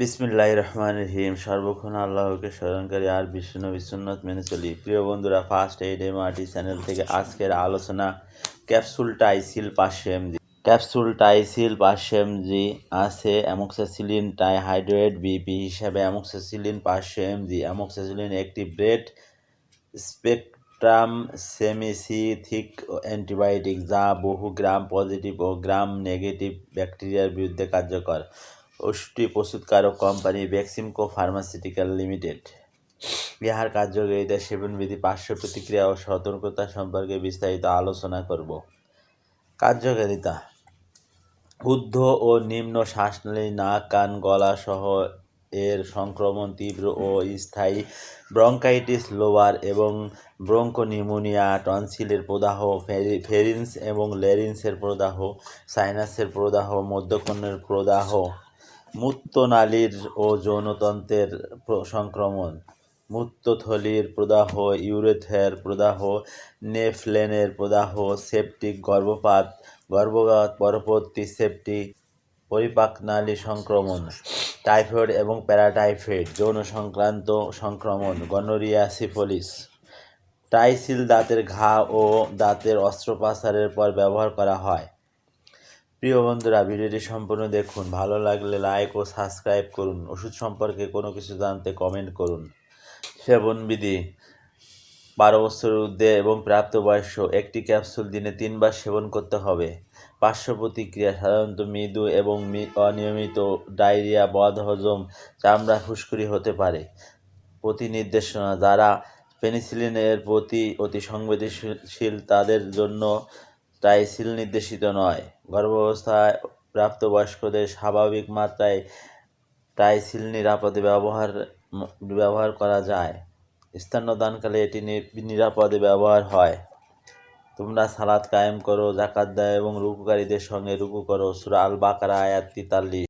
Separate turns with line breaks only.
বিসমিল্লাহ রহমান রহিম। সর্বক্ষণ আল্লাহকে স্মরণকারী আর বিষ্ণু সুন্নত মেনে চলি। প্রিয় বন্ধুরা ফার্স্ট এইড এমআরটি চ্যানেল থেকে আজকের আলোচনা ক্যাপসুল টাইসিল পাঁচশো এমজি। ক্যাপসুল টাইসিল পাঁচশো এমজি আছে অ্যামোক্সাসিলিন টাইহাইড্রেট বিপি হিসাবে। অ্যামোক্সাসিলিন পাঁচশো এমজি। অ্যামোক্সাসিলিন একটি ব্রেড স্পেকট্রাম সেমিসিথিক অ্যান্টিবায়োটিক যা বহু গ্রাম পজিটিভ ও গ্রাম নেগেটিভ ব্যাকটেরিয়ার বিরুদ্ধে কার্যকর। ওষুধটি প্রস্তুতকারক কোম্পানি ভ্যাক্সিমকো ফার্মাসিউটিক্যাল লিমিটেড। ইহার কার্যকারিতা সেবনবিধি পার্শ্ব প্রতিক্রিয়া ও সতর্কতা সম্পর্কে বিস্তারিত আলোচনা করব। কার্যকারিতা। ঊর্ধ্ব ও নিম্ন শ্বাসনালী, নাক, কান, গলা সহ এর সংক্রমণ তীব্র ও স্থায়ী ব্রঙ্কাইটিস, লোয়ার এবং ব্রঙ্কোনিউমোনিয়া, টনসিলের প্রদাহ, ফেরি- ফেরিন্স এবং লেরিন্সের প্রদাহ, সাইনাসের প্রদাহ মধ্যকর্ণের প্রদাহ। মূত্রনালীর ও যৌনতন্ত্রের সংক্রমণ। মূত্রথলির প্রদাহ, ইউরেথের প্রদাহ, নেফলেনের প্রদাহ, সেপটিক গর্ভপাত গর্ভপাত পরবর্তী সেপটিক পরিপাকনালী সংক্রমণ, টাইফয়েড এবং প্যারাটাইফয়েড, যৌন সংক্রান্ত সংক্রমণ, গনোরিয়া সিফিলিস। টাইসিল দাঁতের ঘা ও দাঁতের অস্ত্রোপচারের পর ব্যবহার করা হয়। প্রিয় বন্ধুরা, ভিডিওটি সম্পূর্ণ দেখুন। ভালো লাগলে লাইক ও সাবস্ক্রাইব করুন। ওষুধ সম্পর্কে কোনো কিছু জানতে কমেন্ট করুন। সেবনবিধি বারো বছরের ঊর্ধ্বে এবং প্রাপ্তবয়স্ক, একটি ক্যাপসুল দিনে তিনবার সেবন করতে হবে। পার্শ্ব প্রতিক্রিয়া, সাধারণত মৃদু এবং অনিয়মিত ডায়রিয়া বদহজম চামড়া ফুসকুড়ি হতে পারে। প্রতি নির্দেশনা যারা পেনিসিলিনের প্রতি অতি সংবেদনশীল, তাদের জন্য টাইসিল নির্দেশিত নয়। গর্ভাবস্থায় প্রাপ্তবয়স্কদের স্বাভাবিক মাত্রায় টাইসিল নিরাপদে ব্যবহার ব্যবহার করা যায়। স্থানদানকালে এটি নিরাপদে ব্যবহার হয়। তোমরা সালাদ কায়েম করো জাকাত দেয় এবং রুকুকারীদের সঙ্গে রুকু করো। সুরাল আল বাকারা আয়াত তেতাল্লিশ।